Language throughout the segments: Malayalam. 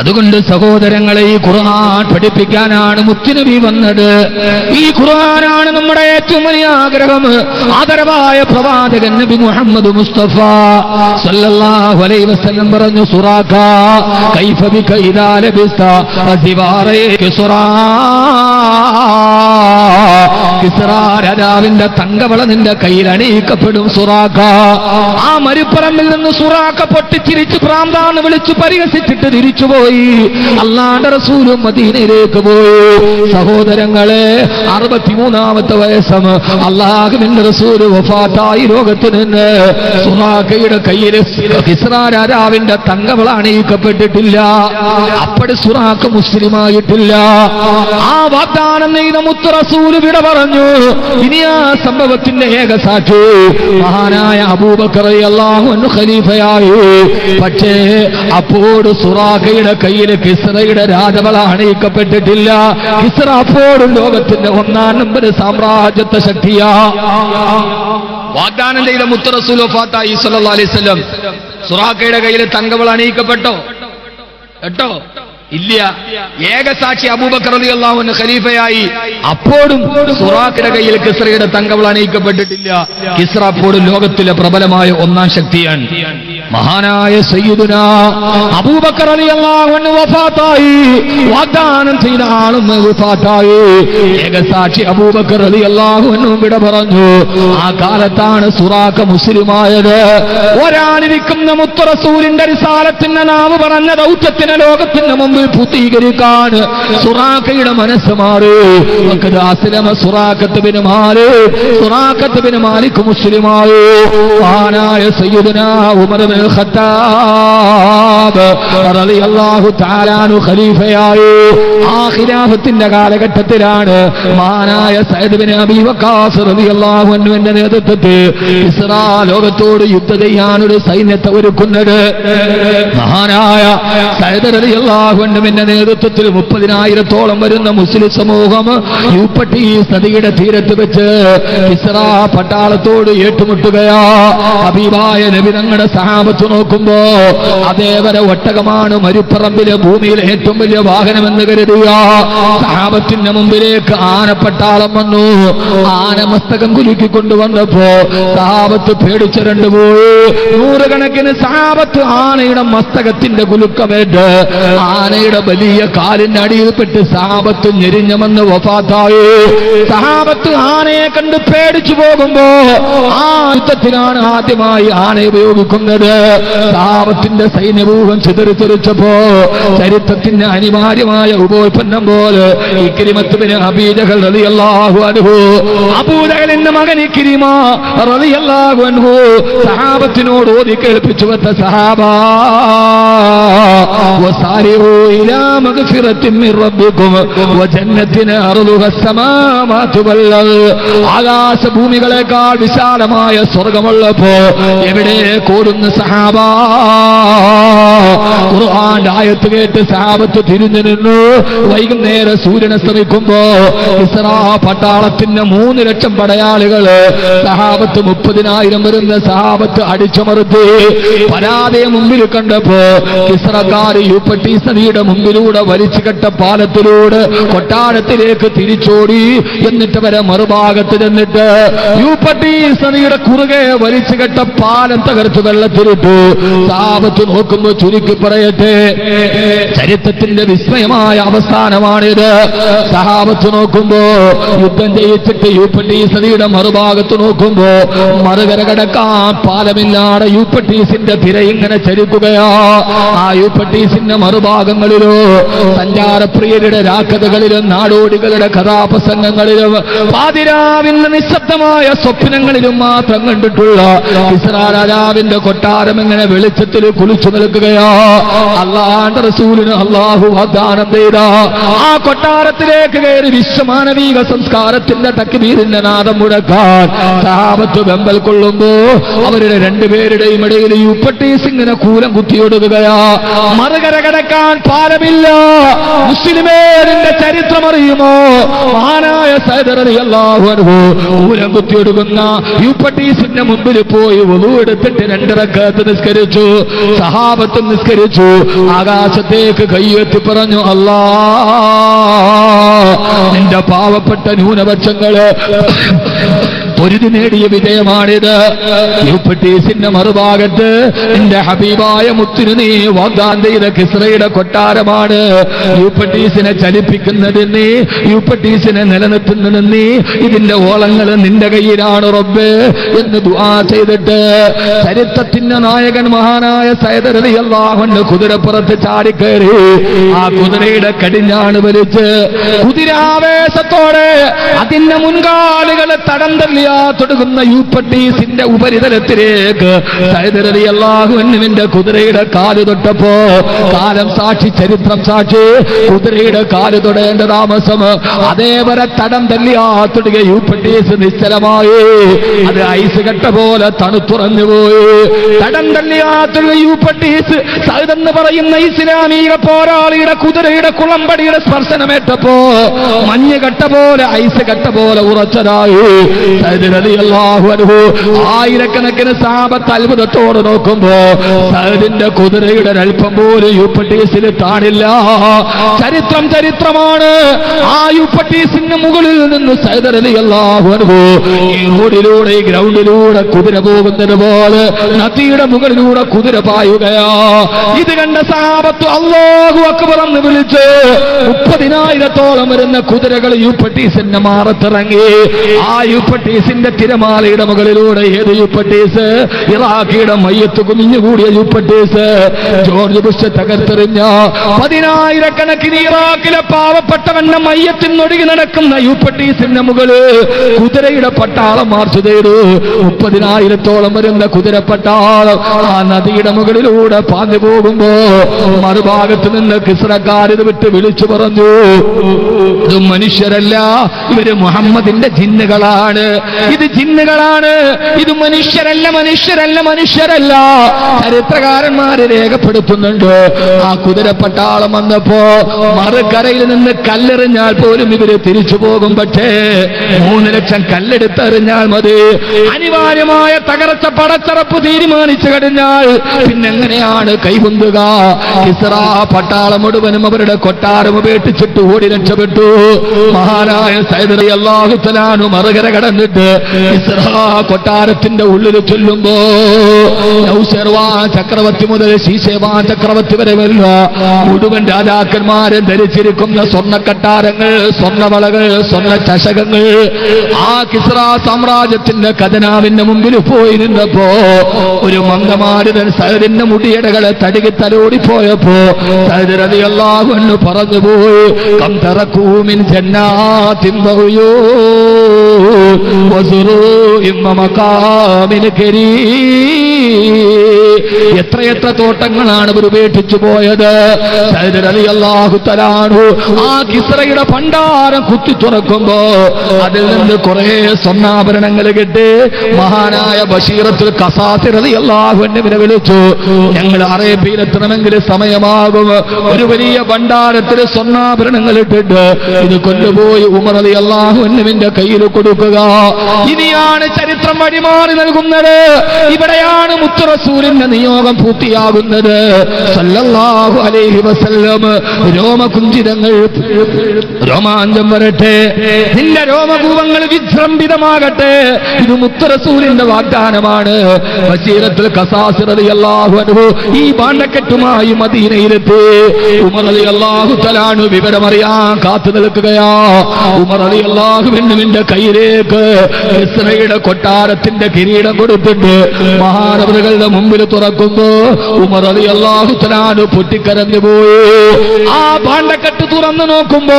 അതുകൊണ്ട് സഹോദരങ്ങളെ ഈ ഖുർആൻ പഠിപ്പിക്കാനാണ് മുത്തുനബി വന്നത്. ഈ ഖുർആനാണ് നമ്മുടെ ഏറ്റവും വലിയ ആഗ്രഹം. ആദരവായ പ്രവാചകൻ നബി മുഹമ്മദ് മുസ്തഫ സല്ലല്ലാഹു അലൈഹി വസല്ലം പറഞ്ഞു സുറാഖ കൈഫ ബിക ഇദാ ലബിസ്ത അസിവാറേ കിസ്റാ കിസ്റ രാജാവിന്റെ തങ്കവള നിന്റെ കയ്യിൽ അണിയിക്കപ്പെടും സുറാഖ. ആ മരുപ്പറമ്പിൽ നിന്ന് സുറാഖ പൊട്ടിച്ചിരിച്ച് പ്രാന്താണ് വിളിച്ചു പരിഹസിച്ചിട്ട് തിരിച്ചുപോയി അല്ലാണ്ട് റസൂലും മദീനയിലേക്ക് പോയി. സഹോദരങ്ങളെ അറുപത്തിമൂന്നാമത്തെ വയസ്സം. അള്ളാഹുവിന്റെ റസൂൽ വഫാത്തായി രോഗത്തിൽ നിന്ന് സുറാഖയുടെ കയ്യിൽ കിസ്ര രാജാവിന്റെ തങ്കവള അണിയിക്കപ്പെട്ടിട്ടില്ല. അപ്പടി സുറാഖ് മുസ്ലിമായിട്ടില്ല. ആ വാഗ്ദാനം നെയ്ത മുത്ത് റസൂൽ വിട പറഞ്ഞു. ഇനി ആ സംഭവത്തിന്റെ ഏക സാക്ഷി മഹാനായ അബൂബക്കർ അള്ളാഹു ഖലീഫയായി. പക്ഷേ അപ്പോൾ സുറാഖയുടെ കയ്യിൽ കിസ്രയുടെ രാജവള അണയിക്കപ്പെട്ടിട്ടില്ല. കിസ്ര അപ്പോഴും ലോകത്തിന്റെ ഒന്നാം നമ്പർ സാമ്രാജ്യത്വ ശക്തിയാ. വാഗ്ദാനം ചെയ്ത മുത്തറസുലോഫാത്തായി സുറാഖയുടെ കയ്യിൽ തങ്കവള അണിയിക്കപ്പെട്ടോ? കേട്ടോ ഇല്ല. ഏകസാക്ഷി അബൂബക്കർ അലി അള്ളാഹു ഖലീഫയായി. അപ്പോഴും സുറാഖിന്റെ കയ്യിൽ കിസ്രയുടെ തങ്കവൾ അണിയിക്കപ്പെട്ടിട്ടില്ല. കിസ്ര അപ്പോഴും ലോകത്തിലെ പ്രബലമായ ഒന്നാം ശക്തിയാണ്. മഹാനായ സയ്യിദുന അബൂബക്കർ അലി അൻഹു വഫാത്തായി. വാഗ്ദാനം ചെയ്ത വഫാത്തായി. ഏകസാക്ഷി അബൂബക്കർ അലി അൻഹു വിട പറഞ്ഞു ആ കാലത്താണ് സുറാഖ മുസ്ലിമായത്. ഒരാളിരിക്കുന്ന മുത്ത് റസൂലിന്റെ റിസാലത്തിന്റെ നാവ് പറഞ്ഞ ദൗത്യത്തിന് ലോകത്തിന്റെ പൂർത്തീകരിക്കാൻ സുറാഖയുടെ മനസ്സ് മാറി. അസ്ലമ ബിൻ മാലിക് മുസ്ലിമായി മഹാനായ ഉമർ ബിൻ ഖത്താബ് തആലാനു ആ ഖിലാഫത്തിന്റെ കാലഘട്ടത്തിലാണ് മഹാനായ സയ്യിദ് ബിൻ അൻഹുവിന്റെ നേതൃത്വത്തിൽ ഇസ്രാ ലോകത്തോട് യുദ്ധം ചെയ്യാൻ ഒരു സൈന്യത്തെ ഒരുക്കുന്നത്. മഹാനായ സയ്യിദ് റളിയല്ലാഹു അൻഹുവിന്റെ നേതൃത്വത്തിൽ മുപ്പതിനായിരത്തോളം വരുന്ന മുസ്ലിം സമൂഹം യൂപ്പട്ടി നദിയുടെ തീരത്ത് വെച്ച് ഇസ്ര പട്ടാളത്തോട് ഏറ്റുമുട്ടുകയാ. ഹബീബായ നബി തങ്ങളുടെ നോക്കുമ്പോ അതേവരെ ഒട്ടകമാണ് മരുപ്പറമ്പിലെ ഭൂമിയിൽ ഏറ്റവും വലിയ വാഹനമെന്ന് കരുതുക. സഹാബത്തിന്റെ മുമ്പിലേക്ക് ആനപ്പട്ടാളം വന്നു. ആന മസ്തകം കുലുക്കി കൊണ്ടുവന്നപ്പോ സഹാബത്ത് പേടിച്ചിരണ്ടു പോയി നൂറുകണക്കിന് സഹാബത്ത് ആനയുടെ മസ്തകത്തിന്റെ കുലുക്കമേറ്റ് ആനയുടെ വലിയ കാലിനടിയിൽപ്പെട്ട് സഹാബത്ത് ഞെരിഞ്ഞമെന്ന് വഫാത്തായോ. സഹാബത്ത് ആനയെ കണ്ട് പേടിച്ചു പോകുമ്പോ ആ യുദ്ധത്തിനാണ് ആദ്യമായി ആന ഉപയോഗിക്കുന്നത്. സഹാബത്തിന്റെ സൈന്യഭൂഹം ചിതറിച്ചപ്പോ ചരിത്രത്തിന്റെ അനിവാര്യമായ ഉപോൽപ്പന്നം പോലെ ഇക്കിരിമത്തുവിന് അബീജകൾ റലിയല്ലാഹു അനുഭൂ അബൂദകളിന്റെ മകൻ ഇക്കിരിമ റതിയല്ലാഹു അനുഭൂ സഹാബത്തിനോട് ഓതി കേൾപ്പിച്ചു വന്ന സഹാബ. إلى مغفرة من ربكم وجنة أرضها السماوات والأرض ആകാശഭൂമികളെക്കാൾ വിശാലമായ സ്വർഗമുള്ളപ്പോ എവിടെ കൂടുന്ന സഹാബ ഖുർആന്റെ ആയത്ത് കേട്ട് സഹാബത്ത് തിരിഞ്ഞു നിന്നു വൈകുന്നേരം സൂര്യനെ ശ്രമിക്കുമ്പോ ഇസ്രാ പട്ടാളത്തിന്റെ മൂന്ന് ലക്ഷം പടയാളികള് സഹാബത്ത് മുപ്പതിനായിരം വരുന്ന സഹാബത്ത് അടിച്ചമർത്തി പരാതയെ മുമ്പിൽ കണ്ടപ്പോ കിസ്രക്കാര് യൂപ്പട്ടീസ് നദിയുടെ മുമ്പിലൂടെ വലിച്ചു കെട്ട പാലത്തിലൂടെ കൊട്ടാരത്തിലേക്ക് തിരിച്ചോടി. എന്നിട്ട് വരെ മറുഭാഗത്ത് ചെന്നിട്ട് യൂപ്പട്ടീസ് നദിയുടെ കുറുകെ വലിച്ചു കെട്ട പാലം തകർത്ത് വെള്ളത്തിലിട്ടു. സാപത്ത് നോക്കുമ്പോ ചുരുക്കി പറയട്ടെ. ചരിത്രത്തിന്റെ വിസ്മയമായ അവസ്ഥാനമാണിത് സഹാബത്ത് നോക്കുമ്പോ യുദ്ധം ജയിച്ചിട്ട് യൂപ്പട്ടീസ് നദിയുടെ മറുഭാഗത്ത് നോക്കുമ്പോ മറുകര കടക്കാൻ പാലമില്ലാതെ യൂപ്പട്ടീസിന്റെ തിര ഇങ്ങനെ ചരിക്കുകയാ. ആ യൂപ്പട്ടീസിന്റെ മറുഭാഗങ്ങളിലോ സഞ്ചാരപ്രിയരുടെ രാക്കഥകളിലും നാടോടികളുടെ കഥാപ്രസംഗങ്ങളിലും പാതിരാവിന്റെ നിശബ്ദമായ സ്വപ്നങ്ങളിലും മാത്രം കണ്ടിട്ടുള്ള ഇസ്രാ രാജാവിന്റെ കൊട്ടാരം ഇങ്ങനെ വെളിച്ചത്തിൽ കുളിച്ചു നിൽക്കുകയോ. അള്ളാന്റെ റസൂലിന് അള്ളാഹു വാഗ്ദാനം ചെയ്ത ആ കൊട്ടാരത്തിലേക്ക് കയറി വിശ്വമാനവീക സംസ്കാരത്തിന്റെ തക്കിബീരിന്റെ നാദം മുഴക്കാൻ സഹാബത്ത് വെമ്പൽ കൊള്ളുമ്പോ അവരുടെ രണ്ടുപേരുടെയും ഇടയിൽ യുപ്പട്ടീസ് കൂലം കുത്തിയൊടുക്കുകയാ. മറുകര കടക്കാൻ പാലമില്ല മുസ്ലിമേറിന്റെ ചരിത്രം അറിയുമോ? മഹാനായ കൂലം കുത്തിയൊടുക്കുന്ന യുപ്പട്ടീസിന്റെ മുമ്പിൽ പോയി ഒതു എടുത്തിട്ട് രണ്ടിറക്കത്ത് നിസ്കരിച്ചു. സഹാബത്ത് നിസ്കരിച്ചു. ആകാശത്തേക്ക് കയ്യെത്തി പറഞ്ഞു അല്ലാ നിന്റെ പാവപ്പെട്ട ന്യൂനപക്ഷങ്ങൾ പൊരുതി നേടിയ വിജയമാണിത്. യൂപ്പട്ടീസിന്റെ മറുഭാഗത്ത് എന്റെ ഹബീബായ മുത്തിനു നീ വാഗ്ദാനം ചെയ്ത കിസ്രയുടെ കൊട്ടാരമാണ്. യൂപ്പട്ടീസിനെ ചലിപ്പിക്കുന്നത് നീ യൂപ്പട്ടീസിനെ നിലനിർത്തുന്നത് നീ ഇതിന്റെ ഓളങ്ങൾ നിന്റെ കയ്യിലാണ് റബ്ബ് എന്ന് ദുആ ചെയ്തിട്ട് ചരിത്രത്തിന്റെ നായകൻ മഹാനായ സൈദരലി അള്ളാഹുണ്ട് കുതിരപ്പുറത്ത് ചാടിക്കേറി. ആ കുതിരയുടെ കടിഞ്ഞാണ് വലിച്ച് കുതിരാവേശത്തോടെ അതിന്റെ മുൻകാലുകളെ തടം തൊടുകുന്ന യൂപ്പട്ടീസിന്റെ ഉപരിതലത്തിലേക്ക് അള്ളാഹുവിന്റെ കുതിരയുടെ കാൽ തൊട്ടപ്പോ കാലം സാക്ഷി ചരിത്രം സാക്ഷി. കുതിരയുടെ കാൽ തൊടേണ്ട താമസം അതേവരെ തടം തല്ലിയാ തൊടുക യൂപ്പട്ടീസ് നിശ്ചലമായി. അത് ഐസ് കെട്ട പോലെ തണുത്തുറഞ്ഞു പോയി. തടം തല്ലിയാ തൊടുക യൂപ്പട്ടീസ്. സൈതെന്ന് പറയുന്ന ഇസ്ലാമിക പോരാളിയുടെ കുതിരയുടെ കുളമ്പടിയുടെ സ്പർശനമേറ്റപ്പോ മഞ്ഞ് കട്ട പോലെ ഐസ് കട്ട പോലെ ഉറച്ചതായി. ആയിരക്കണക്കിന് സാപത്ത് അത്ഭുതത്തോട് നോക്കുമ്പോ സഹദിന്റെ കുതിരയുടെ അല്പം പോലും യുപ്പട്ടീസിന് താണില്ല. ചരിത്രം ചരിത്രമാണ്. ആ യുപ്പട്ടീസിന് മുകളിൽ നിന്ന് സഹദരലി അൻഹു ഈ റോഡിലൂടെ ഈ ഗ്രൗണ്ടിലൂടെ കുതിര പോകുന്നത് പോലെ നദിയുടെ മുകളിലൂടെ കുതിര പായുകയാ. ഇത് കണ്ട സാപത്ത് അള്ളാഹു അക്ബറന്ന് വിളിച്ച് മുപ്പതിനായിരത്തോളം വരുന്ന കുതിരകൾ യുപ്പട്ടീസിന്റെ മാറത്തിറങ്ങി. ആ യൂപ്പട്ടീസിന്റെ തിരമാലയുടെ മുകളിലൂടെ ഏത് യൂപ്പട്ടീസ്? ഇറാഖിയുടെ മയ്യത്ത് കുമിഞ്ഞുകൂടിയ യൂപ്പട്ടീസ്. ജോർജ് ബുഷ് തകർത്തെറിഞ്ഞ പതിനായിരക്കണക്കിന് ഇറാഖിലെ പാവപ്പെട്ടവന്റെ മയ്യത്തിനൊടുങ്ങി നടക്കുന്ന യൂപ്പട്ടീസിന്റെ മുകളിൽ കുതിരയുടെ പട്ടാളം മാർച്ച് ചെയ്തു. മുപ്പതിനായിരത്തോളം വരുന്ന കുതിര പട്ടാളം ആ നദിയുടെ മുകളിലൂടെ പാഞ്ഞു പോകുമ്പോ മറുഭാഗത്ത് നിന്ന് കിസ്രക്കാരിത് വിട്ട് വിളിച്ചു പറഞ്ഞു. ഇത് മനുഷ്യരല്ല ഇവർ മുഹമ്മദിന്റെ ജിന്നുകളാണ്. ഇത് ജിന്നുകളാണ്. ഇത് മനുഷ്യരല്ല മനുഷ്യരല്ല മനുഷ്യരല്ല. ചരിത്രകാരന്മാര് രേഖപ്പെടുത്തുന്നുണ്ട്. ആ കുതിരപ്പട്ടാളം വന്നപ്പോ മറുകരയിൽ നിന്ന് കല്ലെറിഞ്ഞാൽ പോലും ഇവർ തിരിച്ചു പോകും. പക്ഷേ മൂന്ന് ലക്ഷം കല്ലെടുത്തെറിഞ്ഞാൽ മതി. അനിവാര്യമായ തകർച്ച പടച്ചറപ്പ് തീരുമാനിച്ചു കഴിഞ്ഞാൽ പിന്നെങ്ങനെയാണ് കൈകുന്തുക ഇസ്ര പട്ടാളം മുഴുവനും അവരുടെ കൊട്ടാരം ഉപേക്ഷിച്ചിട്ട് ഓടി രക്ഷപ്പെട്ടു. മഹാനായ സൈദറി അള്ളാഹുത്തലാനു മറുകര കടന്നിട്ട് കൊട്ടാരത്തിന്റെ ഉള്ളിൽ ചൊല്ലുമ്പോ ചക്രവർത്തി മുതൽ ശീശേവാ ചക്രവർത്തി വരെ വരുന്ന മുഴുവൻ രാജാക്കന്മാരെ ധരിച്ചിരിക്കുന്ന സ്വർണ കട്ടാരങ്ങൾ സ്വർണവളകൾ സ്വർണ ചഷകങ്ങൾ. ആ കിസ്ര സാമ്രാജ്യത്തിന്റെ ഖജനാവിന്റെ മുമ്പിൽ പോയി നിന്നപ്പോ ഒരു മന്ദമാരുതൻ സഹദിന്റെ മുടിയടകളെ തടുകി തലോടിപ്പോയപ്പോ അള്ളാഹു എന്ന് പറഞ്ഞു പോയി കം തറക്കൂമിൻ ജന്നാത്തിൻ ബഹുയോ വസുറൂഇൻ مقام കരീം എത്രയെത്ര തോട്ടങ്ങളാണ് ഇവർ ഉപേക്ഷിച്ചു പോയത് അലി അള്ളാഹു ആ കിസ്രയുടെ ഭണ്ഡാരം കുത്തി തുറക്കുമ്പോ അതിൽ നിന്ന് കുറെ സ്വർണാഭരണങ്ങൾ കിട്ടി. മഹാനായ ബഷീറത്തിൽ കസാസിർ അലി അള്ളാഹു എന്നെ വിളിച്ചു ഞങ്ങൾ അറേബ്യയിൽ എത്തണമെങ്കിൽ സമയമാകും. ഒരു വലിയ ഭണ്ഡാരത്തിൽ സ്വർണാഭരണങ്ങൾ ഇട്ടിട്ട് ഇത് കൊണ്ടുപോയി അലി അള്ളാഹു എന്നിവിന്റെ കയ്യിൽ കൊടുക്കുക. ഇനിയാണ് ചരിത്രം വഴിമാറി നൽകുന്നത്. ഇവിടെയാണ് മുത്തുറസൂലിന്റെ നിയോഗം പൂർത്തിയാകുന്നത്. സല്ലല്ലാഹു അലൈഹി വസല്ലം രോമാഞ്ചം വരട്ടെ. നിന്റെ രോമകൂപങ്ങൾ വിജൃംഭിതമാകട്ടെ. ഇത് മുത്തുറസൂലിന്റെ വാഗ്ദാനമാണ്. ബഷീറത്തുൽ ഈ ബാണ്ടക്കെട്ടുമായി മദീനയിലെത്തി. ഉമർ അലി അള്ളാഹു തലാണു വിവരമറിയാൻ കാത്തു നിൽക്കുകയാ. ഉമർ റളിയല്ലാഹു അൻഹുവിന്റെ കയ്യിലേക്ക് കൊട്ടാരത്തിന്റെ കിരീടം കൊടുത്തിട്ട് മഹാനവറുകളുടെ മുമ്പിൽ തുറക്കുമ്പോ ഉമർ അലി അള്ളാഹു പൊട്ടിക്കരഞ്ഞു പോയി. ആ പാണ്ടക്കെട്ട് തുറന്നു നോക്കുമ്പോ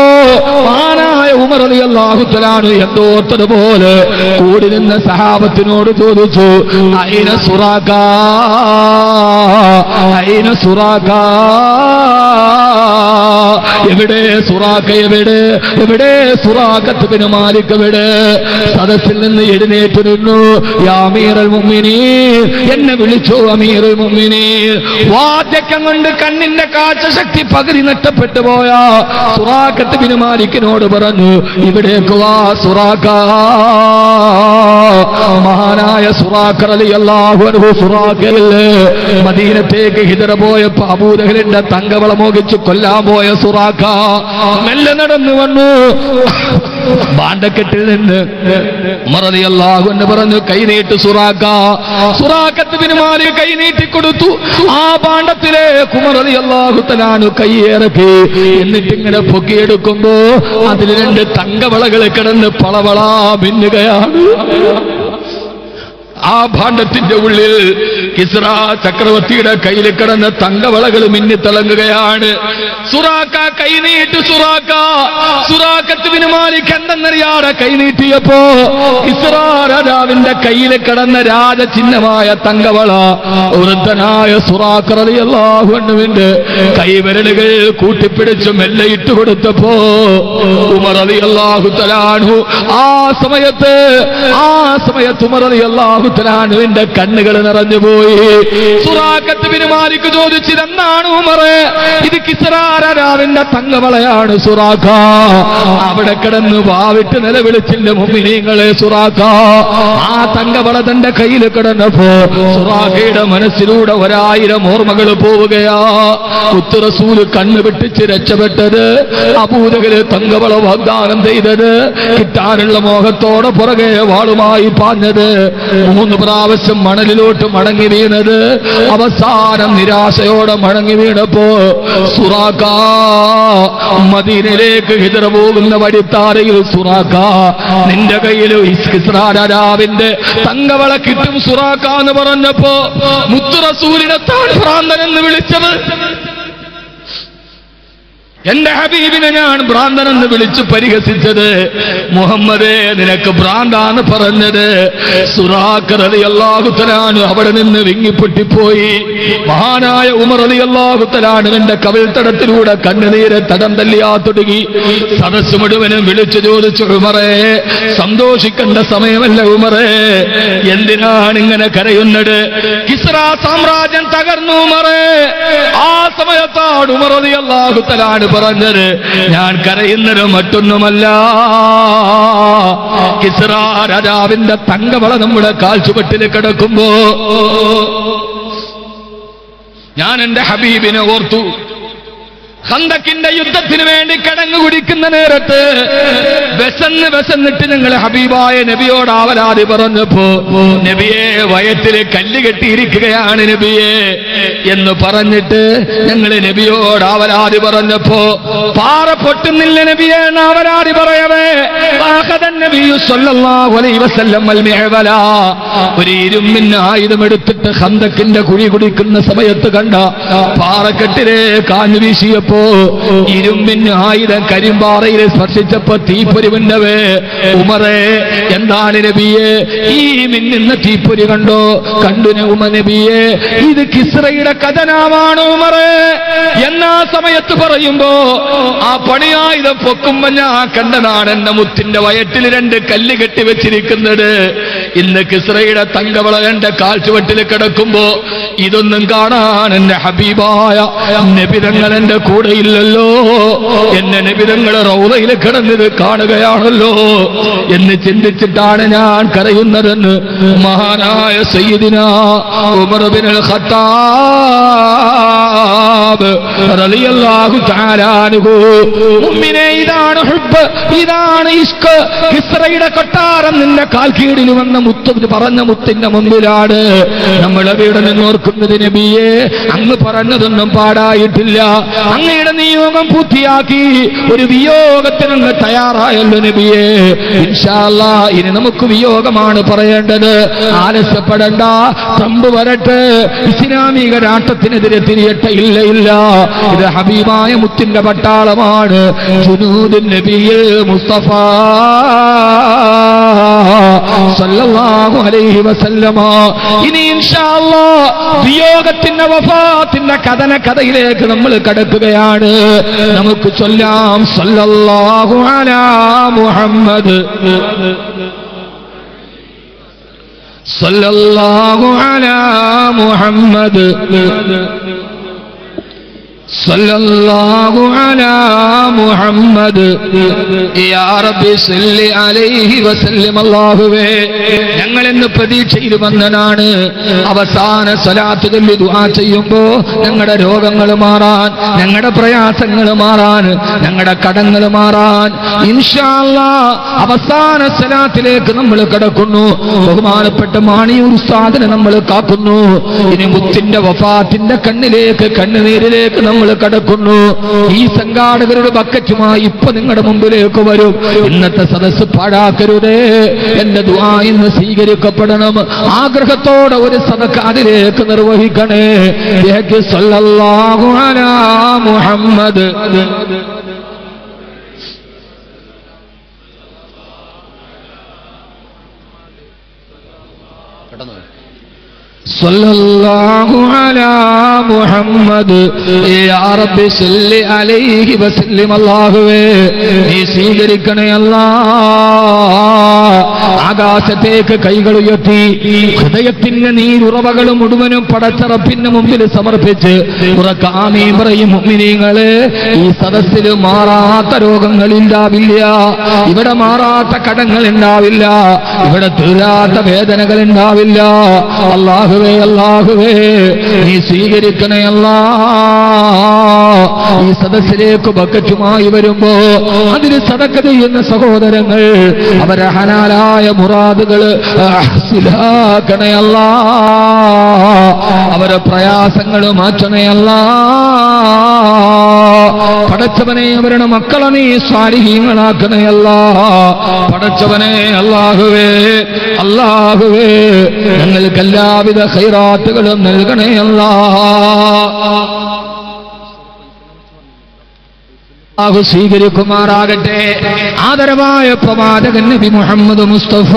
ആനായ ഉമർ അലി അള്ളാഹു എന്തോർത്തതുപോലെ കൂടി നിന്ന സഹാബത്തിനോട് ചോദിച്ചു അയിന സുറാക്ക അയിന സുറാക്ക എവിടെ സുറാക്ക എവിടെ? എവിടെ സുറാഖത്ത് പിന്നെ മാലിക് എവിടെ? സദസ്സിൽ നിന്ന് എഴുന്നേറ്റ് നിന്നു. യാമീറൽ മുഅ്മിനീൻ എന്നെ വിളിച്ചു അമീറൽ മുമ്മിനി വാദ്യക്കം കൊണ്ട് കണ്ണിന്റെ കാഴ്ച ശക്തി പകുതി നഷ്ടപ്പെട്ടു പോയ. സുറാഖത്ത് പിന്നെ മാലിക്കിനോട് പറഞ്ഞു ഇവിടേക്ക് വാ സുറാഖ. മഹാനായ സുറാഖിൽ മദീനത്തേക്ക് ഹിതറ പോയപ്പോ അബൂദഹലിന്റെ തങ്കവള മോഹിച്ച് കൊല്ലാൻ പോയ സുറാഖ മെല്ലെ നടന്നു വന്നു. ബാണ്ടക്കെട്ടിൽ നിന്ന് മറതി അള്ളാഹു എന്ന് പറഞ്ഞു കൈനീട്ട് സുറാക്ക സുറാക്കത്ത് കൈ കൈനീട്ടി കൊടുത്തു. ആ പാണ്ഡത്തിലെ കുമറതി അള്ളാഹു തലാനു കൈയിറക്കി എന്നിട്ട് ഇങ്ങനെ പൊക്കിയെടുക്കുമ്പോ അതിൽ രണ്ട് തങ്കവളകൾ കിടന്ന് പളവളാ മിന്നുകയാണ്. ആ ഭാണ്ഡത്തിന്റെ ഉള്ളിൽ കിസ്ര ചക്രവർത്തിയുടെ കയ്യിൽ കിടന്ന തങ്കവളകൾ മിന്നിത്തിളങ്ങുകയാണ് സുറാക്ക കൈനീട്ട് സുറാക്ക. സുറാക്കത്ത് മാലിക് എന്തെന്നറിയാതെ കൈനീട്ടിയപ്പോ കിസ്ര രാജാവിന്റെ കയ്യിൽ കിടന്ന രാജചിഹ്നമായ തങ്കവള വൃദ്ധനായ സുറാക്കറിയല്ലാഹുവിന്റെ കൈവിരലുകൾ കൂട്ടിപ്പിടിച്ച് മെല്ലെ ഇട്ടുകൊടുത്തപ്പോ ഉമർ അലി അള്ളാഹു തലാനു ആ സമയത്ത് ആ സമയത്ത് ഉമർ തലാനുവിന്റെ കണ്ണുകൾ നിറഞ്ഞുപോയി. സുറാക്കത്ത് ബിനുമാലിക്ക് ചോദിച്ചത് എന്താണ് ഉമറ്? ഇത് കിസറാരാവിന്റെ തങ്ങവളയാണ് സുറാഖ. അവിടെ കിടന്ന് വാവിട്ട് നിലവിളിച്ചിന്റെ മുമ്പിനീങ്ങളെ സുറാഖ? ആ തങ്കവള തന്റെ കയ്യിൽ കിടന്നപ്പോ സുറാഖയുടെ മനസ്സിലൂടെ ഒരായിരം ഓർമ്മകൾ പോവുകയാ. ഉത്തറസൂൽ കണ്ണു വെട്ടിച്ച് രക്ഷപ്പെട്ടത് അപൂതകര് തങ്കവള വാഗ്ദാനം ചെയ്തത് കിട്ടാനുള്ള മോഹത്തോടെ പുറകെ വാളുമായി പാഞ്ഞത്. മൂന്ന് പ്രാവശ്യം മണലിലോട്ട് മടങ്ങി വീണത് അവസാനം നിരാശയോടെ മടങ്ങി വീണപ്പോ സുറാക്ക മദീനയിലേക്ക് ഹിതറ പോകുന്ന വഴിത്താരയിൽ സുറാക്ക നിന്റെ കയ്യിൽ രാജാവിന്റെ തങ്കവള കിട്ടും സുറാക്ക എന്ന് പറഞ്ഞപ്പോ മുത്തുറസൂലിനെ താൻ ഭ്രാന്തൻ എന്ന് വിളിച്ചത്. എന്റെ ഹബീബിനെ ഞാൻ ഭ്രാന്തൻ എന്ന് വിളിച്ചു പരിഹസിച്ചത് മുഹമ്മദേ നിനക്ക് ഭ്രാന്താന്ന് പറഞ്ഞത്. സുറാഖറലി അള്ളാഹുത്തലാണ് അവിടെ നിന്ന് വിങ്ങിപ്പൊട്ടിപ്പോയി. മഹാനായ ഉമർ അലി അള്ളാഹുത്തലാണ് എന്റെ തടത്തിലൂടെ കണ്ണുനീരെ തടം തല്ലിയാ തുടങ്ങി. സദസ് മുഴുവനും വിളിച്ചു ചോദിച്ചു ഉമറേ സന്തോഷിക്കേണ്ട സമയമല്ല ഉമറേ എന്തിനാണ് ഇങ്ങനെ കരയുന്നത്? കിസ്ര സാമ്രാജ്യം തകർന്നു ഉമറേ. ആ സമയത്താണ് ഉമർ അലി അള്ളാഹുത്തലാണ് പറഞ്ഞത് ഞാൻ കരയുന്നത് മറ്റൊന്നുമല്ല. കിസ്ര രാജാവിന്റെ തങ്കവള നമ്മുടെ കാൽച്ചുവട്ടിൽ കിടക്കുമ്പോ ഞാൻ എന്റെ ഹബീബിനെ ഓർത്തു. ഹന്തക്കിന്റെ യുദ്ധത്തിന് വേണ്ടി കടങ്ങു കുടിക്കുന്ന നേരത്ത് വിശന്ന് വെസന്നിട്ട് ഞങ്ങൾ ഹബീബായ നബിയോട് ആവലാതി പറഞ്ഞപ്പോ നബിയെ വയറ്റിൽ കല്ല് കെട്ടിയിരിക്കുകയാണ് നബിയെ എന്ന് പറഞ്ഞിട്ട് ഞങ്ങൾ നബിയോട് ആവലാതി പറഞ്ഞപ്പോ പാറ പൊട്ടുന്നില്ല നബിയെ എന്ന് ആവലാതി പറയവേ. ഒരു ഇരുമ്പിന് ആയുധം എടുത്തിട്ട് ഹന്തക്കിന്റെ കുഴി കുടിക്കുന്ന സമയത്ത് കണ്ട പാറക്കെട്ടിലെ കാഞ്ഞു വീശിയപ്പോ ഇരുമ്പിന് ആയുധം കരിമ്പാറയിൽ സ്പർശിച്ചപ്പോ തീപ്പൊരിവിന്നവേ ഉമറേ എന്താണ് നബിയെ? ഈ മിന്നുന്ന തീപ്പൊരി കണ്ടോ? കണ്ടു ഉമ നബിയെ. ഇത് കിസ്രയുടെ കഥനാമാണ് ഉമറേ. എന്നാ സമയത്ത് പറയുമ്പോ ആ പണിയായുധം പൊക്കുമ്പോ ഞാൻ കണ്ടതാണ് എന്റെ മുത്തിന്റെ വയറ്റിൽ രണ്ട് കല്ല് കെട്ടി വെച്ചിരിക്കുന്നത്. ഇന്ന് കിസ്രയുടെ തങ്കവള എന്റെ കാൽച്ചുവട്ടിൽ കിടക്കുമ്പോ ഇതൊന്നും കാണാൻ എന്റെ ഹബീബായ നബിതങ്ങൾ എന്റെ കൂടെ ഇല്ലല്ലോ. എന്നെ നബിതങ്ങൾ റൗലയിൽ കിടന്നത് കാണുകയാണല്ലോ. എന്ന് ചിന്തിച്ചിട്ടാണ് ഞാൻ കരയുന്നതെന്ന് മഹാനായ സയ്യിദിന ഉമർ ബിൻ ഖത്താബ് റളിയല്ലാഹു മുഅ്മിനേ ഇതാണ് ഹുബ് ഇതാണ് ഇഷ്ക്. ഹിസ്റയുടെ കൊട്ടാരം നിന്റെ കാൽക്കീടിൽ വന്ന മുത്ത് പറഞ്ഞ മുത്തിന്റെ മുമ്പിലാണ്. നമ്മൾ അവിടെ ഓർക്കുന്നത് നബിയെ അങ്ങ് പറഞ്ഞതൊന്നും പാടായിട്ടില്ല. അങ്ങയുടെ നിയോഗം പൂർത്തിയാക്കി ഒരു വിയോഗത്തിന് അങ്ങ് തയ്യാറായല്ലോ നബിയെ. ഇൻഷാല്ല ഇനി നമുക്ക് വിയോഗമാണ് പറയേണ്ടത്. ആലസ്യപ്പെടണ്ട തമ്പ് വരട്ടെ. ഇസ്ലാമിക രാഷ്ട്രത്തിനെതിരെ തിരിയട്ടെ. ഇല്ല ഇല്ല. ഇത് ഹബീബായ മുത്തിന്റെ പട്ടാളമാണ്. ജുനൂദ് നബിയിൽ മുസ്തഫ സല്ലല്ലാഹു അലൈഹി വസല്ലമ. ഇനി ഇൻഷാ അല്ലാഹ് വിയോഗത്തിന്റെ വഫാത്തിന്റെ കഥന കഥയിലേക്ക് നമ്മൾ കടക്കുകയാണ്. നമുക്ക് ചൊല്ലാം സല്ലല്ലാഹു അലാ മുഹമ്മദ്. സല്ലല്ലാഹു അലാ മുഹമ്മദ്. സല്ലല്ലാഹു അലാ മുഹമ്മദ്. യാ റബ്ബി സല്ലി അലൈഹി വസല്ലം അല്ലാഹുവേ. ഞങ്ങൾ ഇന്ന് പ്രതീക്ഷയിൽ വന്നനാണ്. അവസാന സ്വലാത്തുകളിൽ ദുആ ചെയ്യുമ്പോൾ ഞങ്ങളുടെ രോഗങ്ങൾ മാറാൻ ഞങ്ങളുടെ പ്രയാസങ്ങൾ മാറാൻ ഞങ്ങളുടെ കടങ്ങൾ മാറാൻ. ഇൻഷാ അല്ലാ അവസാന സ്വലാത്തിലേക്ക് നമ്മൾ കടക്കുന്നു. ബഹുമാനപ്പെട്ട മാണിയൂർ ഉസ്താദിനെ നമ്മൾ കാക്കുന്നു. ഇനി മുത്തിന്റെ വഫാത്തിന്റെ കണ്ണിലേക്ക് കണ്ണുനീരിലേക്ക് നമ്മൾ കടക്കുന്നു. ഈ സംഘാടകരുടെ ബക്കറ്റുമായി ഇപ്പൊ നിങ്ങളുടെ മുമ്പിലേക്ക് വരും. ഇന്നത്തെ സദസ് പാഴാക്കരുതേ. എന്റെ ദുആ ഇന്ന് സ്വീകരിക്കപ്പെടണം. ആഗ്രഹത്തോടെ ഒരു സദക്ക് അതിലേക്ക് നിർവഹിക്കണേ. മുഹമ്മദ്. صلى الله على محمد يا رب صل عليه وسلم അല്ലാഹുവേ നീ സ്വീകരിക്കണേ അല്ലാ ആകാശത്തേക്ക് കൈകൾ ഉയർത്തി ഹൃദയത്തിന്റെ നീരുറവകൾ മുഴുവനും പടച്ചറപ്പിന് മുമ്പിൽ സമർപ്പിച്ച് ഉറക്കാമീ പറയും മുഅ്മിനീങ്ങളെ ഈ സദസ്സിൽ മാറാത്ത രോഗങ്ങളുണ്ടാവില്ല ഇവിടെ മാറാത്ത കടങ്ങൾ ഉണ്ടാവില്ല ഇവിടെ തീരാത്ത വേദനകൾ ഉണ്ടാവില്ല അള്ളാഹുവേ അള്ളാഹുവേ നീ സ്വീകരിക്കണേ അല്ലാ. ഈ സദസ്സിലേക്ക് ബക്കറ്റുമായി വരുമ്പോ അതിന് സദക്ക ചെയ്യുന്ന സഹോദരങ്ങൾ അവരെ ഹനാലായ മുറാദുകൾ ഹാസിലാക്കണയല്ല അവരെ പ്രയാസങ്ങൾ മാറ്റണയല്ല പടച്ചവനെ അവരുടെ മക്കളെ നീ സ്വാരിഹീങ്ങളാക്കണയല്ല പടച്ചവനെ അല്ലാഹുവേ അല്ലാഹുവേ ഞങ്ങൾക്ക് എല്ലാവിധ ഹൈറാത്തുകളും നൽകണയല്ല അള്ളാഹു സ്വീകരിക്കുമാറാകട്ടെ. ആദരവായ പ്രവാചകൻ നബി മുഹമ്മദ് മുസ്തഫ.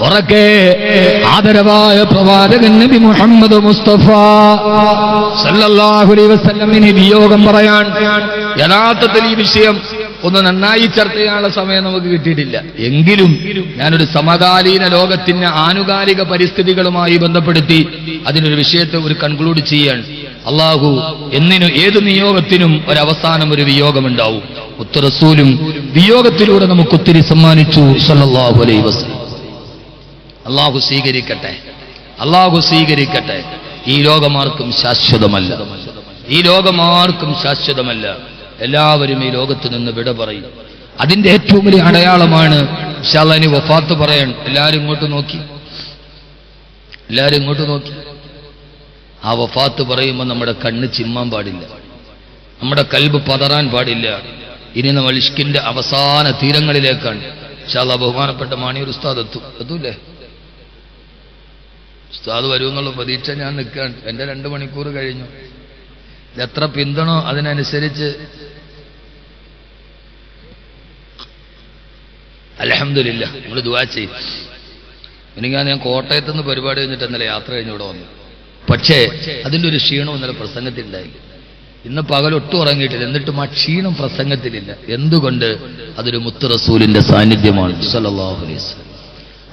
ഉറക്കെ ആദരവായ പ്രവാചകൻ നബി മുഹമ്മദ് മുസ്തഫ സല്ലല്ലാഹു അലൈഹി വസല്ലമിന് വിയോഗം പറയാൻ യഥാർത്ഥത്തിൽ ഈ വിഷയം ഒന്ന് നന്നായി ചർച്ച ചെയ്യാനുള്ള സമയം നമുക്ക് കിട്ടിയിട്ടില്ല. എങ്കിലും ഞാനൊരു സമകാലീന ലോകത്തിന്റെ ആനുകാലിക പരിസ്ഥിതികളുമായി ബന്ധപ്പെടുത്തി അതിനൊരു വിഷയത്തെ ഒരു കൺക്ലൂഡ് ചെയ്യാൻ അള്ളാഹു എന്നിനും ഏത് നിയോഗത്തിനും ഒരവസാനം ഒരു വിയോഗമുണ്ടാവും. ഉത്തരസൂലും വിയോഗത്തിലൂടെ നമുക്ക് ഒത്തിരി സമ്മാനിച്ചു. സല്ലല്ലാഹു അലൈഹി വസല്ലം. അള്ളാഹു സ്വീകരിക്കട്ടെ. അള്ളാഹു സ്വീകരിക്കട്ടെ. ഈ ലോകമാർക്കും ശാശ്വതമല്ല. ഈ ലോകമാർക്കും ശാശ്വതമല്ല. എല്ലാവരും ഈ ലോകത്ത് നിന്ന് വിട പറയും. അതിന്റെ ഏറ്റവും വലിയ അടയാളമാണ് ഷാലാനി വഫാത്ത് പറയാൻ. എല്ലാവരും ഇങ്ങോട്ട് നോക്കി. എല്ലാവരും ഇങ്ങോട്ട് നോക്കി. ആ വഫാത്ത് പറയുമ്പോൾ നമ്മുടെ കണ്ണ് ചിമ്മാൻ പാടില്ല. നമ്മുടെ കൽബ് പതറാൻ പാടില്ല. ഇനി നമ്മൾ ഇഷ്കിന്റെ അവസാന തീരങ്ങളിലേക്കാണ്. ഷാല ബഹുമാനപ്പെട്ട മാണിയൂർ ഉസ്താദ് എത്തും. എത്തൂലേ ഉസ്താദ് വരുമെന്നുള്ള പ്രതീക്ഷ ഞാൻ നിൽക്കാൻ എന്റെ രണ്ട് മണിക്കൂർ കഴിഞ്ഞു. എത്ര പിന്തുണോ അതിനനുസരിച്ച്. അലഹമില്ല നമ്മൾ ദുവാ ചെയ്യും. എനിക്ക് ഞാൻ കോട്ടയത്ത് നിന്ന് പരിപാടി കഴിഞ്ഞിട്ട് ഇന്നലെ യാത്ര കഴിഞ്ഞ് ഇവിടെ വന്നു. പക്ഷേ അതിന്റെ ഒരു ക്ഷീണം ഇന്നലെ പ്രസംഗത്തിലുണ്ടായി. ഇന്ന് പകലൊട്ടും ഉറങ്ങിയിട്ടില്ല. എന്നിട്ടും ആ ക്ഷീണം പ്രസംഗത്തിലില്ല. എന്തുകൊണ്ട്? അതൊരു മുത്ത് റസൂലിന്റെ സാന്നിധ്യമാണ്. സല്ലല്ലാഹു അലൈഹി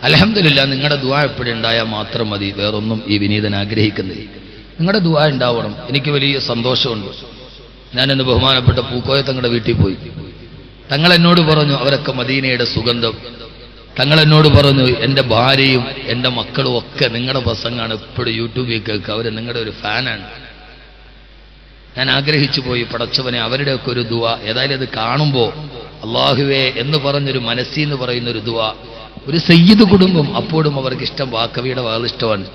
അലഹമില്ല നിങ്ങളുടെ ദുവാ എപ്പോഴും ഉണ്ടായാൽ മാത്രം മതി. വേറൊന്നും ഈ വിനീതൻ ആഗ്രഹിക്കുന്നില്ല. നിങ്ങളുടെ ദുവാ ഉണ്ടാവണം എനിക്ക് വലിയ സന്തോഷമുണ്ട്. ഞാനിന്ന് ബഹുമാനപ്പെട്ട പൂക്കോയ തങ്ങളുടെ വീട്ടിൽ പോയി. തങ്ങൾ എന്നോട് പറഞ്ഞു അവരൊക്കെ മദീനയുടെ സുഗന്ധം. തങ്ങൾ എന്നോട് പറഞ്ഞു എന്റെ ഭാര്യയും എന്റെ മക്കളും ഒക്കെ നിങ്ങളുടെ പ്രസംഗമാണ് എപ്പോഴും യൂട്യൂബിൽ കേൾക്കുക. അവർ നിങ്ങളുടെ ഒരു ഫാനാണ്. ഞാൻ ആഗ്രഹിച്ചു പോയി പടച്ചവനെ അവരുടെയൊക്കെ ഒരു ദുവ ഏതായാലും അത് കാണുമ്പോൾ അള്ളാഹുവേ എന്ന് പറഞ്ഞൊരു മനസ്സിന്ന് പറയുന്നൊരു ദുവ ഒരു സയ്യിദ് കുടുംബം അപ്പോഴും അവർക്ക് ഇഷ്ടം വാക്കവിയുടെ വാൾ ഇഷ്ടമാണ്.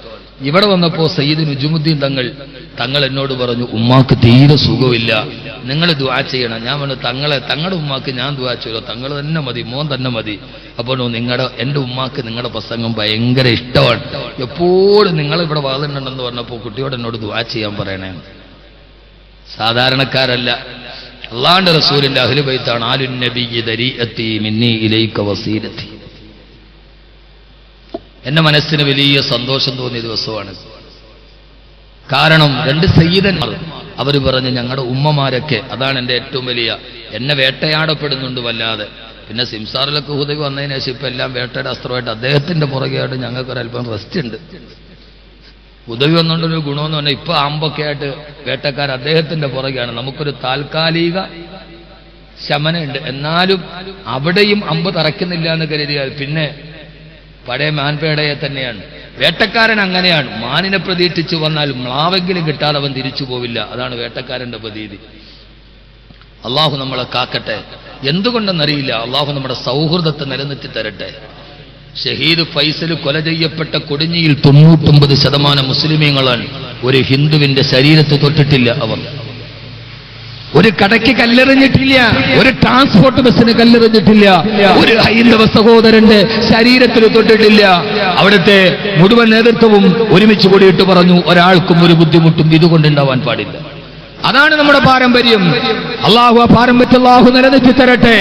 ഇവിടെ വന്നപ്പോൾ സയ്യിദ് നുജുമുദ്ദീൻ തങ്ങൾ തങ്ങൾ എന്നോട് പറഞ്ഞു ഉമ്മാക്ക് തീരെ സുഖമില്ല. നിങ്ങൾ ദുവാ ചെയ്യണം. ഞാൻ പറഞ്ഞു തങ്ങളെ തങ്ങളുടെ ഉമ്മാക്ക് ഞാൻ ദുവാ ചെയ്തോ? തങ്ങൾ തന്നെ മതി മോൻ തന്നെ മതി. അപ്പോൾ നിങ്ങളുടെ എന്റെ ഉമ്മാക്ക് നിങ്ങളുടെ പ്രസംഗം ഭയങ്കര ഇഷ്ടമാണ്. എപ്പോഴും നിങ്ങൾ ഇവിടെ വാളുണ്ടെന്ന് പറഞ്ഞപ്പോൾ കുട്ടിയോട് എന്നോട് ദുവാ ചെയ്യാൻ പറയണേ. സാധാരണക്കാരല്ല. അള്ളാണ്ട് റസൂലിന്റെ അഹ്ലുബൈത്താണ് ആലുൻ നബി ദരീഅത്തി മിന്നി ഇലൈക വസീലത്തി. എന്റെ മനസ്സിന് വലിയ സന്തോഷം തോന്നിയ ദിവസമാണ്. കാരണം രണ്ട് സയ്യിദന്മാർ അവർ പറഞ്ഞ് ഞങ്ങളുടെ ഉമ്മമാരൊക്കെ അതാണ് എന്റെ ഏറ്റവും വലിയ എന്നെ വേട്ടയാടപ്പെടുന്നുണ്ട് വല്ലാതെ. പിന്നെ സിംസാറിലൊക്കെ ഉദവി വന്നതിന് ശേഷം ഇപ്പം എല്ലാം വേട്ടയുടെ അസ്ത്രമായിട്ട് അദ്ദേഹത്തിന്റെ പുറകെയായിട്ട് ഞങ്ങൾക്ക് ഒരല്പം റെസ്റ്റ് ഉണ്ട് ഉദവി വന്നുകൊണ്ടൊരു ഗുണമെന്ന് പറഞ്ഞാൽ ഇപ്പൊ ആമ്പൊക്കെ ആയിട്ട് വേട്ടക്കാർ അദ്ദേഹത്തിന്റെ പുറകെയാണ്. നമുക്കൊരു താൽക്കാലിക ശമനമുണ്ട് എന്നാലും അവിടെയും അമ്പ് തറയ്ക്കുന്നില്ല എന്ന് കരുതിയാൽ പിന്നെ പഴയ മാൻപേടയെ തന്നെയാണ്. വേട്ടക്കാരൻ അങ്ങനെയാണ്. മാനിനെ പ്രതീക്ഷിച്ചു വന്നാൽ മ്ലാവെങ്കിലും കിട്ടാതെ അവൻ തിരിച്ചു പോവില്ല. അതാണ് വേട്ടക്കാരന്റെ പ്രതീതി. അള്ളാഹു നമ്മളെ കാക്കട്ടെ. എന്തുകൊണ്ടെന്നറിയില്ല. അള്ളാഹു നമ്മുടെ സൗഹൃദത്തെ നിലനിർത്തി തരട്ടെ. ഷഹീദ് ഫൈസൽ കൊല ചെയ്യപ്പെട്ട കൊടിഞ്ഞിയിൽ തൊണ്ണൂറ്റൊമ്പത് ശതമാനം മുസ്ലിമീങ്ങളാണ്. ഒരു ഹിന്ദുവിന്റെ ശരീരത്ത് തൊട്ടിട്ടില്ല അവർ ഒരു കടയ്ക്ക് കല്ലെറിഞ്ഞിട്ടില്ല ഒരു ട്രാൻസ്പോർട്ട് ബസ്സിന് കല്ലെറിഞ്ഞിട്ടില്ല ഒരു ഹൈന്ദവ സഹോദരന്റെ ശരീരത്തിൽ തൊട്ടിട്ടില്ല. അവിടുത്തെ മുഴുവൻ നേതൃത്വവും ഒരുമിച്ച് കൂടിയിട്ട് പറഞ്ഞു ഒരാൾക്കും ഒരു ബുദ്ധിമുട്ടും ഇതുകൊണ്ടുണ്ടാവാൻ പാടില്ല. അതാണ് നമ്മുടെ പാരമ്പര്യം. അള്ളാഹു ആ പാരമ്പര്യം അള്ളാഹു നിലനിർത്തി തരട്ടെ.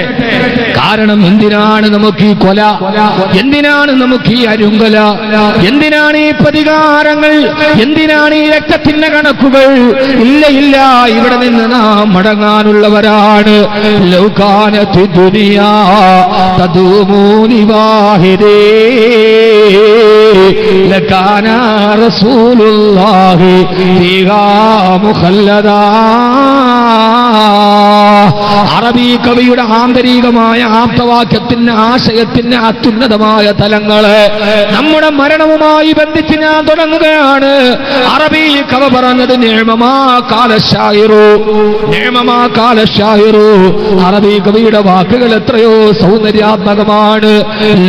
കാരണം എന്തിനാണ് നമുക്ക് ഈ കൊല? എന്തിനാണ് നമുക്ക് ഈ അരുങ്കല? എന്തിനാണ് ഈ പ്രതികാരങ്ങൾ? എന്തിനാണ് ഈ രക്തത്തിന്റെ കണക്കുകൾ? ഇല്ല ഇല്ല ഇവിടെ നിന്ന് നാം മടങ്ങാനുള്ളവരാണ്. ലൗകാനത്തി ദുനിയാ റസൂലുള്ളാഹി മുഖല്ലദാ അറബി കവിയുടെ ആന്തരികമായ ആപ്തവാക്യത്തിന് ആശയത്തിന് അത്യുന്നതമായ തലങ്ങൾ നമ്മുടെ മരണവുമായി ബന്ധിച്ച് ഞാൻ തുടങ്ങുകയാണ്. അറബി കവ പറഞ്ഞത് അറബി കവിയുടെ വാക്കുകൾ എത്രയോ സൗന്ദര്യാത്മകമാണ്.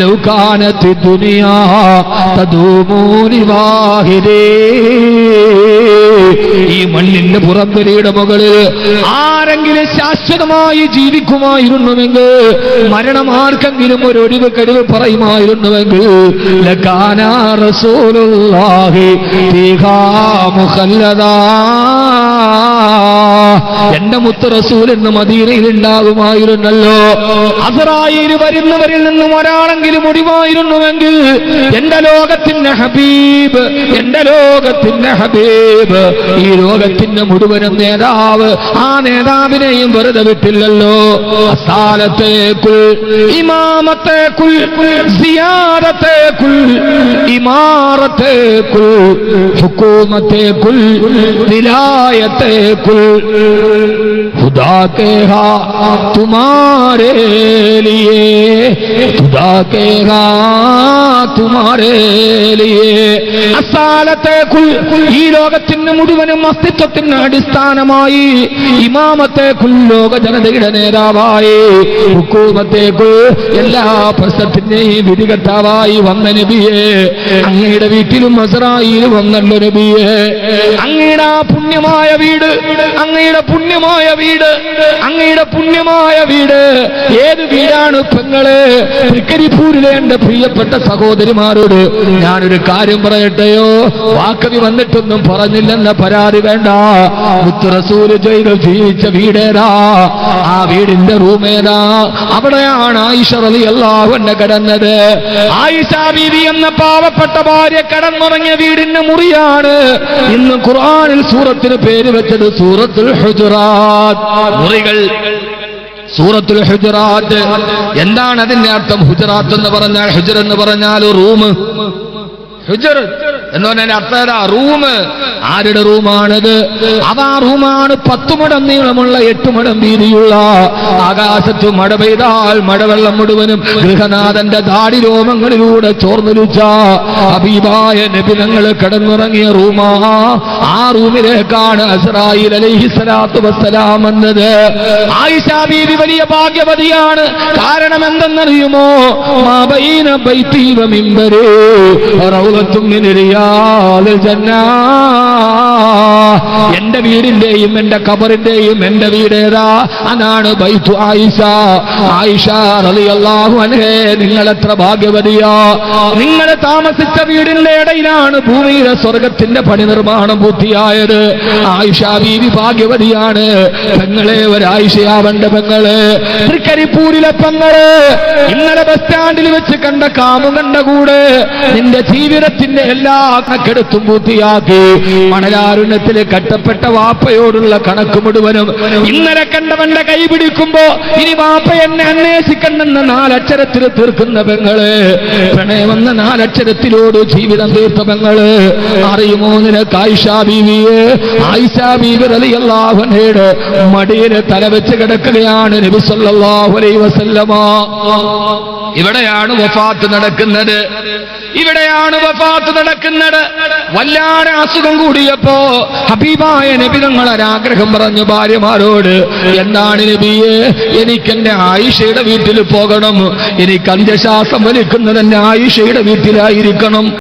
ലൗകാനത്തി ദുനിയാ ഈ മണ്ണിന്റെ പുറംവരയുടെ മുകളിൽ ആരെങ്കിലും ശാശ്വതമായി ജീവിക്കുമായിരുന്നുവെങ്കിൽ മരണം ആർക്കെങ്കിലും ഒരു ഒഴിവ് കഴിവ് പറയുമായിരുന്നുവെങ്കിൽ ലക്കാന റസൂലുള്ളാഹി തീഹാ മുഖല്ലദാ. എന്റെ മുത്ത് റസൂൽ എന്ന് മദീനയിൽ ഉണ്ടാകുമായിരുന്നല്ലോ അസറായിൽ വരുന്നവരിൽ നിന്നും ഒരാളെങ്കിലും ഒടിവായിരുന്നുവെങ്കിൽ എന്റെ ലോകത്തിന്റെ ഹബീബ് എന്റെ ലോകത്തിന്റെ ഹബീബ് ഈ ലോകത്തിന്റെ മുഴുവനും നേതാവ് ആ നേതാവിനെയും വെറുതെ വിട്ടില്ലല്ലോ. അസാലത്തേക്കുൾ ഇമാമത്തേക്കുൾ ഇമാറത്തേക്കുൾ ഹുക്കൂമത്തേക്കുൾ खुदा के हा तुम्हारे लिए खुदा के हा तुम्हारे लिए അസാലത്തെ കുൽ ഈ ലോകത്തിന് മുഴുവനും അസ്തിത്വത്തിന് അടിസ്ഥാനമായി ഇമാമത്തെ കുൽ ലോക ജനതയുടെ നേതാവായി ഹുക്കൂമത്തെ കുൽ എല്ലാ പ്രശ്നത്തിന്റെയും വിധികർത്താവായി വന്ന നബിയെ അങ്ങയുടെ വീട്ടിലും മസറായിൽ വന്നല്ലോ നബിയെ അങ്ങയുടെ ആ പുണ്യമായ വീട് അങ്ങയുടെ പുണ്യമായ വീട് അങ്ങയുടെ പുണ്യമായ വീട്. ഏത് വീടാണ് പെങ്ങൾ? തൃക്കരിപ്പൂരിലെ എന്റെ പ്രിയപ്പെട്ട സഹോദരിമാരോട് ഞാനൊരു കാര്യം പറയട്ടെയോ? വാക്കവി വന്നിട്ടൊന്നും പറഞ്ഞില്ലെന്ന പരാതി വേണ്ട. പുത്രസൂര് ചെയ്ത് ജീവിച്ച വീടേതാ? ആ വീടിന്റെ റൂമേതാ? അവിടെയാണ് ആയിഷ റലി അള്ളാഹുന്നെ കിടന്നത്. ആയിഷ ബീവി എന്ന പാവപ്പെട്ട ഭാര്യ കടന്നുറങ്ങിയ വീടിന്റെ മുറിയാണ്. ഇന്ന് ഖുറാനിൽ സൂറത്തിന് പേര് വെച്ചത് സൂറത്തുൽ ഹുജറാത്ത്. മുറികൾ. സൂറത്തുൽ ഹുജറാത്ത്. എന്താണ് അതിന്റെ അർത്ഥം? ഹുജറാത്ത് എന്ന് പറഞ്ഞാൽ ഹുജർ എന്ന് പറഞ്ഞാൽ റൂം ഹുജർ. എന്ന് പറഞ്ഞാൽ അർത്ഥം ഏതാ റൂം ആരുടെ റൂമാണിത്? അത് ആ റൂമാണ് പത്തു മടം നീളമുള്ള എട്ട് മടം വീതിയുള്ള. ആകാശത്ത് മഴ പെയ്താൽ മഴവെള്ളം മുഴുവനും ഗൃഹനാഥന്റെ ദാടി രോമങ്ങളിലൂടെ ചോർന്നൊലിച്ച അബീബായ നബിനങ്ങൾ കിടന്നുറങ്ങിയ റൂമാ. ആ റൂമിലേക്കാണ് വസ്സലാം വന്നത്. ആയിഷാ ബീവി വലിയ ഭാഗ്യവതിയാണ്. കാരണം എന്തെന്നറിയുമോ? മാബൈന ബൈത്തി വ മിമ്പരി റൗളത്തും മിൻ ജന്നാ. എന്റെ വീടിന്റെയും എന്റെ കബറിന്റെയും എന്റെ വീടേതാ. ഏതാ അതാണ് ബൈത്തു ആയിഷ. ആയിഷ റളിയല്ലാഹു അൻഹേ നിങ്ങൾ എത്ര ഭാഗ്യവതിയാ. നിങ്ങൾ താമസിച്ച വീടിന്റെ ഇടയിലാണ് ഭൂമിയിലെ സ്വർഗത്തിന്റെ പണി നിർമ്മാണം പൂർത്തിയായത്. ആയിഷ ബീവി ഭാഗ്യവതിയാണ്. പെങ്ങളെ ഒരായിഷയാവണ്ട പെങ്ങൾ. തൃക്കരിപ്പൂരിലെ പെങ്ങൾ. ഇന്നലെ ബസ് സ്റ്റാൻഡിൽ വെച്ച് കണ്ട കാമുകണ്ട കൂടെ. നിന്റെ ജീവിതത്തിന്റെ എല്ലാ കണക്കെടുത്തും പൂർത്തിയാക്കി. മണലാരുണ്യത്തിൽ കട്ടപ്പെട്ട വാപ്പയോടുള്ള കണക്ക് മുഴുവനും ഇന്നലെ കണ്ടവന്റെ കൈ പിടിക്കുമ്പോ ഇനി വാപ്പ എന്നെ അന്വേഷിക്കണ്ടെന്ന നാലക്ഷരത്തിൽ തീർക്കുന്ന പെങ്ങൾ. പ്രണയമെന്ന നാലക്ഷരത്തിലോട് ജീവിതം തീർത്ത പെങ്ങൾ. അറിയുമോ നിനക്ക് ആയിഷാ ബീവിയെ? ആയിഷാ ബീവി റളിയല്ലാഹുഅൻഹയുടെ മടിയിൽ തല വെച്ച് കിടക്കുകയാണ് നബി സല്ലല്ലാഹു അലൈഹി വസല്ലമ. ഇവിടെയാണ് വഫാത്ത് നടക്കുന്നത്. ഇവിടെയാണ് വഫാത്ത് നടക്കുന്നത്. വല്ലാതെ അസുഖം കൂടിയപ്പോ ഹബീബായ നബി തങ്ങളൊരാഗ്രഹം പറഞ്ഞു ഭാര്യമാരോട് എന്താണ് നബിയെ എനിക്ക് എന്റെ ആയിഷയുടെ വീട്ടിൽ പോകണം. എനിക്ക് അന്ത്യശ്വാസം വലിക്കുന്നത് എന്റെ ആയിഷയുടെ വീട്ടിലായിരിക്കണം.